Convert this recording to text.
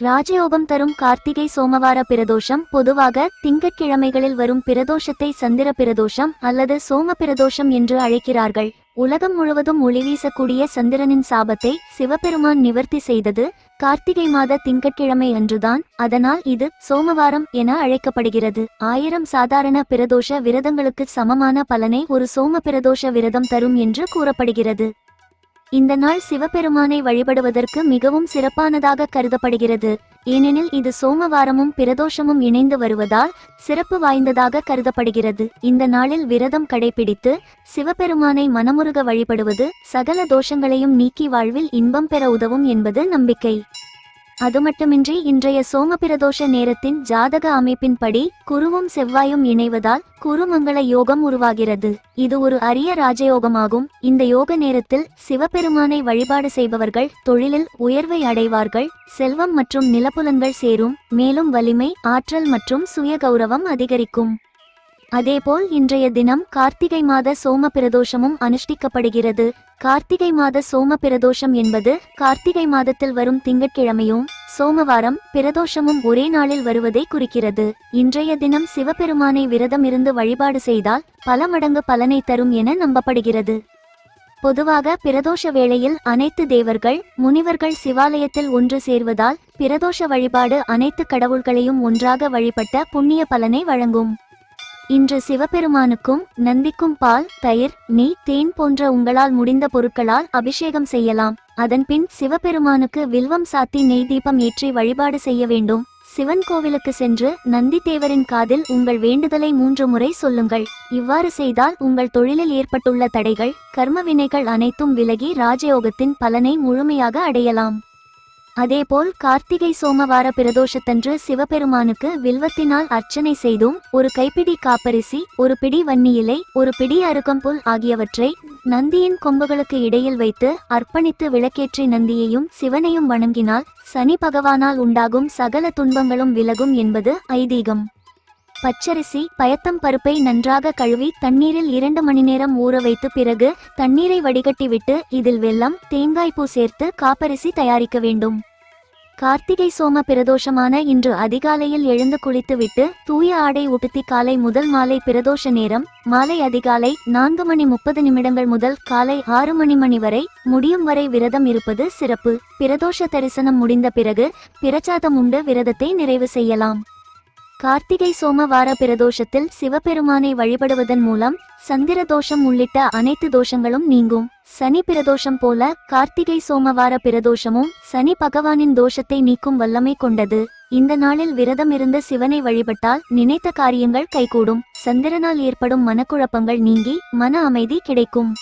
ராஜயோகம் தரும் கார்த்திகை சோமவார பிரதோஷம் பொதுவாக திங்கட்கிழமைகளில் வரும் பிரதோஷத்தை சந்திர பிரதோஷம் அல்லது சோம பிரதோஷம் என்று அழைக்கிறார்கள். உலகம் முழுவதும் ஒளி வீசக்கூடிய சந்திரனின் சாபத்தை சிவபெருமான் நிவர்த்தி செய்தது கார்த்திகை மாத திங்கட்கிழமை அன்றுதான். அதனால் இது சோமவாரம் என அழைக்கப்படுகிறது. ஆயிரம் சாதாரண பிரதோஷ விரதங்களுக்கு சமமான பலனை ஒரு சோம பிரதோஷ விரதம் தரும் என்று கூறப்படுகிறது. இந்த நாள் சிவபெருமானை வழிபடுவதற்கு மிகவும் சிறப்பானதாக கருதப்படுகிறது. ஏனெனில் இது சோமவாரமும் பிரதோஷமும் இணைந்து வருவதால் சிறப்பு வாய்ந்ததாக கருதப்படுகிறது. இந்த நாளில் விரதம் கடைபிடித்து சிவபெருமானை மனமுருக வழிபடுவது சகல தோஷங்களையும் நீக்கி வாழ்வில் இன்பம் பெற உதவும் என்பது நம்பிக்கை. அது மட்டுமின்றி இன்றைய சோமபிரதோஷ நேரத்தின் ஜாதக அமைப்பின்படி குருவும் செவ்வாயும் இணைவதால் குருமங்கள யோகம் உருவாகிறது. இது ஒரு அரிய ராஜயோகமாகும். இந்த யோக நேரத்தில் சிவபெருமானை வழிபாடு செய்பவர்கள் தொழிலில் உயர்வை அடைவார்கள். செல்வம் மற்றும் நிலப்புலன்கள் சேரும். மேலும் வலிமை ஆற்றல் மற்றும் சுய கௌரவம் அதிகரிக்கும். அதேபோல் இன்றைய தினம் கார்த்திகை மாத சோம பிரதோஷமும் அனுஷ்டிக்கப்படுகிறது. கார்த்திகை மாத சோம பிரதோஷம் என்பது கார்த்திகை மாதத்தில் வரும் திங்கட்கிழமையும் சோமவாரம் பிரதோஷமும் ஒரே நாளில் வருவதை குறிக்கிறது. இன்றைய தினம் சிவபெருமானை விரதம் இருந்து வழிபாடு செய்தால் பல மடங்கு பலனை தரும் என நம்பப்படுகிறது. பொதுவாக பிரதோஷ வேளையில் அனைத்து தேவர்கள் முனிவர்கள் சிவாலயத்தில் ஒன்று சேர்வதால் பிரதோஷ வழிபாடு அனைத்து கடவுள்களையும் ஒன்றாக வழிபட்ட புண்ணிய பலனை வழங்கும். இன்று சிவபெருமானுக்கும் நந்திக்கும் பால் தயிர் நெய் தேன் போன்ற உங்களால் முடிந்த பொருட்களால் அபிஷேகம் செய்யலாம். அதன்பின் சிவபெருமானுக்கு வில்வம் சாத்தி நெய் தீபம் ஏற்றி வழிபாடு செய்ய வேண்டும். சிவன் கோவிலுக்கு சென்று நந்தி தேவரின் காதில் உங்கள் வேண்டுதலை மூன்று முறை சொல்லுங்கள். இவ்வாறு செய்தால் உங்கள் தொழிலில் ஏற்பட்டுள்ள தடைகள் கர்ம வினைகள் அனைத்தும் விலகி ராஜயோகத்தின் பலனை முழுமையாக அடையலாம். அதேபோல் கார்த்திகை சோமவார பிரதோஷத்தன்று சிவபெருமானுக்கு வில்வத்தினால் அர்ச்சனை செய்தும் ஒரு கைப்பிடி காப்பரிசி ஒரு பிடி வன்னி இலை ஒரு பிடி அருகம்புல் ஆகியவற்றை நந்தியின் கொம்புகளுக்கு இடையில் வைத்து அர்ப்பணித்து விளக்கேற்றி நந்தியையும் சிவனையும் வணங்கினால் சனி பகவானால் உண்டாகும் சகல துன்பங்களும் விலகும் என்பது ஐதீகம். பச்சரிசி பயத்தம் பருப்பை நன்றாக கழுவி தண்ணீரில் இரண்டு மணி நேரம் ஊற வைத்து பிறகு தண்ணீரை வடிகட்டிவிட்டு இதில் வெல்லம் தேங்காய் பூ சேர்த்து காப்பரிசி தயாரிக்க வேண்டும். கார்த்திகை சோம பிரதோஷமான இன்று அதிகாலையில் எழுந்து குளித்துவிட்டு தூய ஆடை உடுத்தி காலை முதல் மாலை பிரதோஷ நேரம் மாலை அதிகாலை நான்கு மணி முப்பது நிமிடங்கள் முதல் காலை ஆறு மணி மணி வரை முடியும் வரை விரதம் இருப்பது சிறப்பு. பிரதோஷ தரிசனம் முடிந்த பிறகு பிரச்சாதம் உண்டு விரதத்தை நிறைவு செய்யலாம். கார்த்திகை சோமவார பிரதோஷத்தில் சிவபெருமானை வழிபடுவதன் மூலம் சந்திர தோஷம் உள்ளிட்ட அனைத்து தோஷங்களும் நீங்கும். சனி பிரதோஷம் போல கார்த்திகை சோமவார பிரதோஷமும் சனி பகவானின் தோஷத்தை நீக்கும் வல்லமை கொண்டது. இந்த நாளில் விரதம் இருந்த சிவனை வழிபட்டால் நினைத்த காரியங்கள் கைகூடும். சந்திரனால் ஏற்படும் மனக்குழப்பங்கள் நீங்கி மன அமைதி கிடைக்கும்.